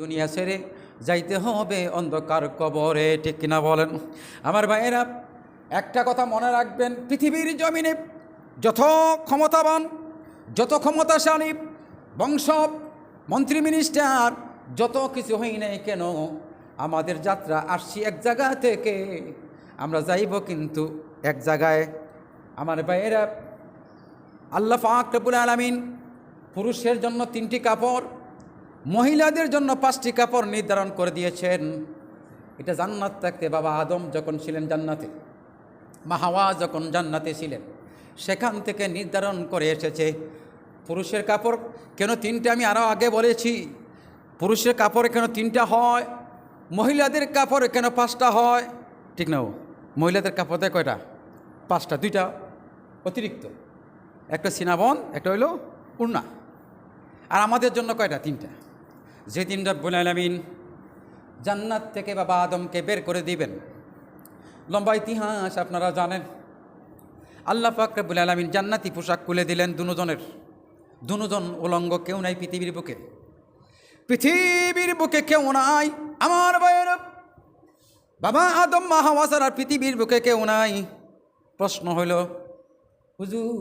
দুনিয়া ছেড়ে যাইতে হবে অন্ধকার কবরে, ঠিক কিনা বলেন? আমার ভাইয়েরা, একটা কথা মনে রাখবেন, পৃথিবীর জমিনে যত ক্ষমতাবান, যত ক্ষমতাশালী, বংশ, মন্ত্রী মিনিস্টার যত কিছু হই নাই কেন, আমাদের যাত্রা আসছি এক জায়গা থেকে। আমরা যাইব কিন্তু এক জায়গায়। আমার ভাইয়েরা, আল্লাহ পাক রব্বুল আলামিন পুরুষের জন্য তিনটি কাপড় মহিলাদের জন্য পাঁচটি কাপড় নির্ধারণ করে দিয়েছেন। এটা জান্নাত থাকতে বাবা আদম যখন ছিলেন জান্নাতে মাহাওয়া যখন জান্নাতে ছিলেন, সেখান থেকে নির্ধারণ করে এসেছে পুরুষের কাপড়। কেন তিনটে আমি আরও আগে বলেছি, পুরুষের কাপড় কেন তিনটা হয়, মহিলাদের কাপড় কেন পাঁচটা হয়? ঠিক না? মহিলাদের কাপড় কয়টা? পাঁচটা, দুইটা অতিরিক্ত। একটা সিনাবন, একটা হইল উড়না। আর আমাদের জন্য কয়টা? তিনটা। যে তিনটা আলামিন জান্নাত থেকে বাবা আদমকে বের করে দিবেন। লম্বা ইতিহাস আপনারা জানেন। আল্লাহ ফাকরাবুল আলমিন জান্নাতি পোশাক খুলে দিলেন দুজনের। দুজন উলঙ্গ কেউ নাই পৃথিবীর বুকে। পৃথিবীর বুকে কেউ নাই, আমার ভাইয়ের বাবা আদম, মা হাওয়া ছাড়া পৃথিবীর বুকে কেউ নাই। প্রশ্ন হইল, হুজুর,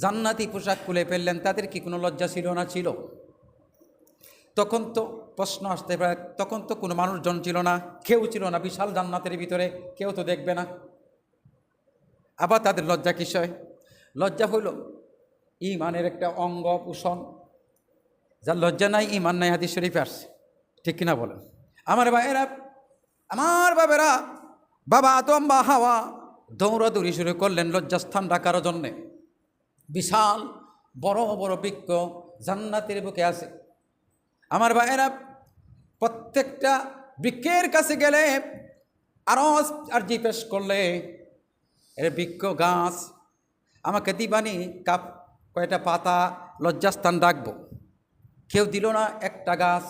জান্নাতি পোশাক খুলে ফেললেন তাদের কি কোনো লজ্জা ছিল না ছিল? তখন তো প্রশ্ন আসতে পারে, তখন তো কোনো মানুষজন ছিল না, কেউ ছিল না, বিশাল জান্নাতের ভিতরে, কেউ তো দেখবে না। আবার তাদের লজ্জা কিসয় লজ্জা হইল ইমানের একটা অঙ্গ পোষণ। যার লজ্জা নাই, ইমান নাই, হাদিস শরীফে আসছে। ঠিক কিনা বলেন? আমার ভাইয়েরা, আমার বাবেরা, বাবা আতম বা হাওয়া দৌড়াদৌড়ি শুরু করলেন লজ্জাস্থান রাখার জন্যে। বিশাল বড় বড় বৃক্ষ জান্নাতের বুকে আছে। আমার ভাইয়েরা, প্রত্যেকটা বৃক্ষের কাছে গেলে আরও আর্জি পেশ করলে, এর বৃক্ষ গাছ, আমাকে দিবানি কাপ, কয়টা পাতা, লজ্জাস্থান রাখব। কেউ দিল না একটা গাছ,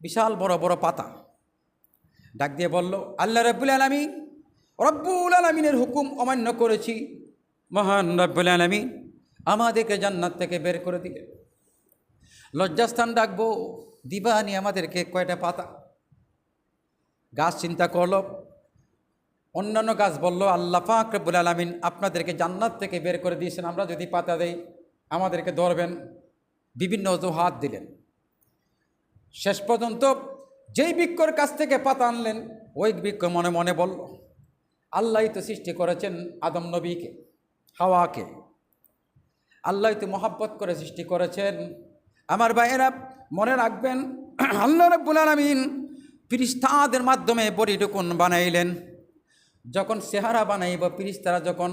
বিশাল বড় বড় পাতা। ডাক দিয়ে বলল, আল্লাহ রব্বুল আলমী রব্বুল আলমিনের হুকুম অমান্য করেছি। মহান রব্বুল আলমী আমাদেরকে জান্নাত থেকে বের করে দিলেন। লজ্জাস্থান ডাকবো। দিবানি আমাদেরকে কয়টা পাতা? গাছ চিন্তা করল। অন্যান্য গাছ বলল, আল্লাহ পাক রব্বুল আলমিন আপনাদেরকে জান্নাত থেকে বের করে দিয়েছেন, আমরা যদি পাতা দেই, আমাদেরকে ধরবেন। বিভিন্ন অজুহাত দিলেন। শেষ পর্যন্ত যেই বৃক্ষর কাছ থেকে পাতা আনলেন, ওই বৃক্ষ মনে মনে বলল আল্লাহ তো সৃষ্টি করেছেন আদম নবীকে, হাওয়াকে। আল্লাহ তো মহাব্বত করে সৃষ্টি করেছেন আমার ভাইয়েরা, মনে রাখবেন, আল্লাহ রব্বুল আলমিন ফিরিস্তাদের মাধ্যমে বড়িটুকুন বানাইলেন। যখন সেহারা বানাইব, ফিরিস্তারা যখন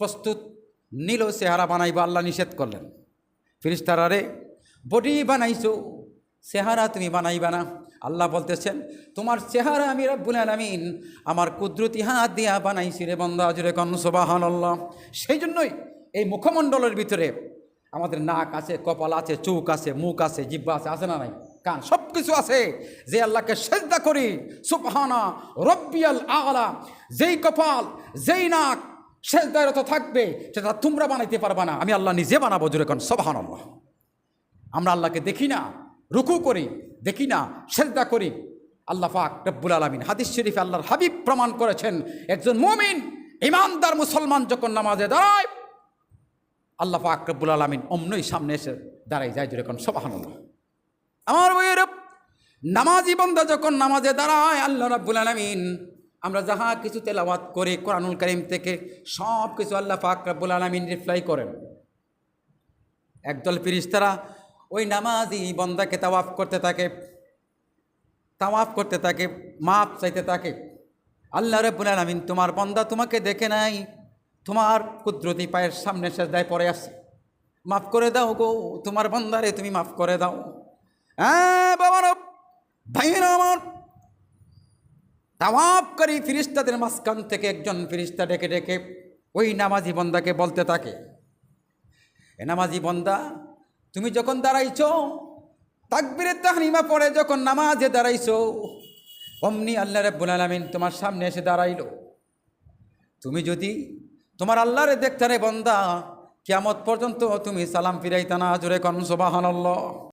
প্রস্তুত নিল সেহারা বানাইব, আল্লাহ নিষেধ করলেন। ফিরিস্তারারে বডি বানাইছো, চেহারা তুমি বানাইবা না। আল্লাহ বলতেছেন, তোমার চেহারা আমি রব্বুল আলামিন আমার কুদরতি হাত দিয়া বানাইছি রে বন্ধা জুড়ে কন সোবাহান সেই জন্যই এই মুখমণ্ডলের ভিতরে আমাদের নাক আছে, কপাল আছে, চোখ আছে, মুখ আছে, জিব্বা আছে আছে না নাই? কান সব কিছু আছে। যে আল্লাহকে সেজদা করি, সুবহানা রব্বিয়াল আলা। যেই কপাল, যেই নাক সেজদারত থাকবে, সেটা তোমরা বানাইতে পারবা না। আমি আল্লাহ নিজে বানাবো জোরে কন সবহান আমরা আল্লাহকে দেখি না, রুকু করি, দেখি না, সেজদা করি। আল্লাহ পাক রব্বুল আলমিন হাদিস শরীফে আল্লাহর হাবিব প্রমাণ করেছেন, একজন মুমিন ইমানদার মুসলমান যখন নামাজে দাঁড়ায় আল্লাহ পাক রব্বুল আলমিন অমনই সামনে এসে দাঁড়াই যায় যেরকম সবাহান আমার বইয়ের নামাজি বন্ধা যখন নামাজে দাঁড়ায়, আল্লাহ রাব্বুল আলমিন, আমরা যাহা কিছু তেলাওয়াত করি কোরআনুল করিম থেকে, সব কিছু আল্লাহ পাক রব্বুল আলমিন রিপ্লাই করেন। একদল ফিরিস্তারা ওই নামাজি বন্দাকে তাওয়াফ করতে থাকে, তাওয়াফ করতে থাকে, মাপ চাইতে থাকে। আল্লাহ রব্বুল আলমিন, তোমার বন্দা তোমাকে দেখে নাই? তোমার কুদরতি পায়ের সামনে সেজদায় পড়ে আসছে মাফ করে দাও গো, তোমার বন্দারে তুমি মাফ করে দাও। হ্যাঁ বাবার আমার। তাওয়াবকারী ফিরিস্তাদের মাঝখান থেকে একজন ফিরিস্তা ডেকে ডেকে ওই নামাজি বন্দাকে বলতে থাকে, এ নামাজি বন্দা, তুমি যখন দাঁড়াইছো তাকবিরের তাহরিমা পড়ে যখন নামাজে দাঁড়াইছো, অমনি আল্লাহ রব্বুল আলমিন তোমার সামনে এসে দাঁড়াইলো। তুমি যদি তোমার আল্লাহরে দেখতে রে বন্দা কিয়ামত পর্যন্ত তুমি সালাম ফিরাইতা না জোরে কন